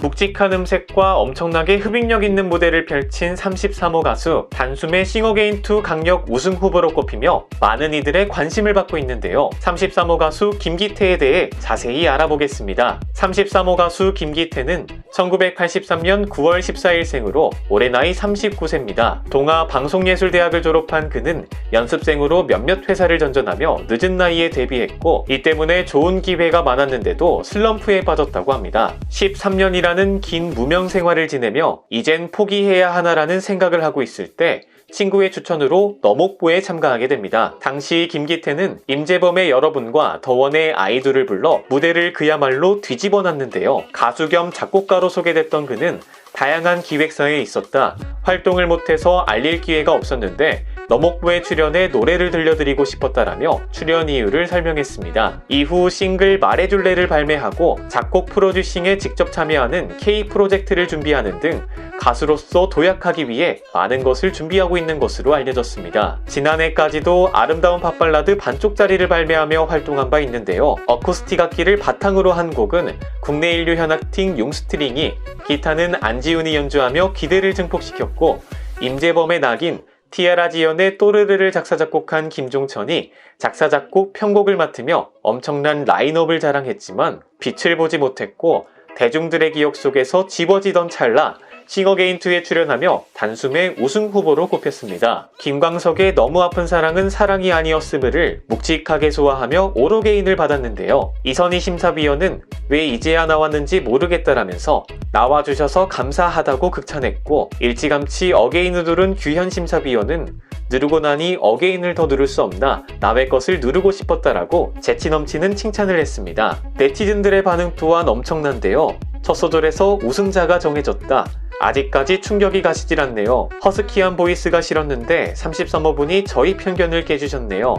묵직한 음색과 엄청나게 흡입력 있는 무대를 펼친 33호 가수 단숨에 싱어게인2 강력 우승 후보로 꼽히며 많은 이들의 관심을 받고 있는데요. 33호 가수 김기태에 대해 자세히 알아보겠습니다. 33호 가수 김기태는 1983년 9월 14일 생으로 올해 나이 39세입니다. 동아 방송예술대학을 졸업한 그는 연습생으로 몇몇 회사를 전전하며 늦은 나이에 데뷔했고 이 때문에 좋은 기회가 많았는데도 슬럼프에 빠졌다고 합니다. 13년이라는 긴 무명 생활을 지내며 이젠 포기해야 하나라는 생각을 하고 있을 때 친구의 추천으로 너목보에 참가하게 됩니다. 당시 김기태는 임재범의 여러분과 더원의 아이돌을 불러 무대를 그야말로 뒤집어 놨는데요. 가수 겸 작곡가로 소개됐던 그는 다양한 기획사에 있었다. 활동을 못해서 알릴 기회가 없었는데 너목보에 출연해 노래를 들려드리고 싶었다라며 출연 이유를 설명했습니다. 이후 싱글 말해줄래를 발매하고 작곡 프로듀싱에 직접 참여하는 K 프로젝트를 준비하는 등 가수로서 도약하기 위해 많은 것을 준비하고 있는 것으로 알려졌습니다. 지난해까지도 아름다운 팝발라드 반쪽짜리를 발매하며 활동한 바 있는데요. 어쿠스틱 악기를 바탕으로 한 곡은 국내 인류 현악팀 용스트링이 기타는 안지훈이 연주하며 기대를 증폭시켰고 임재범의 낙인 티아라 지연의 또르르를 작사 작곡한 김종천이 작사 작곡 편곡을 맡으며 엄청난 라인업을 자랑했지만 빛을 보지 못했고 대중들의 기억 속에서 지워지던 찰나 싱어게인2에 출연하며 단숨에 우승 후보로 꼽혔습니다. 김광석의 너무 아픈 사랑은 사랑이 아니었음을 묵직하게 소화하며 오로게인을 받았는데요. 이선희 심사위원은 왜 이제야 나왔는지 모르겠다라면서 나와주셔서 감사하다고 극찬했고 일찌감치 어게인을 누른 규현 심사위원은 누르고 나니 어게인을 더 누를 수 없나 남의 것을 누르고 싶었다라고 재치 넘치는 칭찬을 했습니다. 네티즌들의 반응 또한 엄청난데요. 첫 소절에서 우승자가 정해졌다. 아직까지 충격이 가시질 않네요. 허스키한 보이스가 싫었는데 33호분이 저희 편견을 깨주셨네요.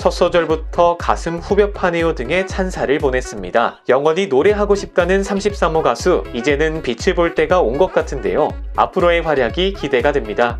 첫 소절부터 가슴 후벼파네요 등의 찬사를 보냈습니다. 영원히 노래하고 싶다는 33호 가수, 이제는 빛을 볼 때가 온 것 같은데요. 앞으로의 활약이 기대가 됩니다.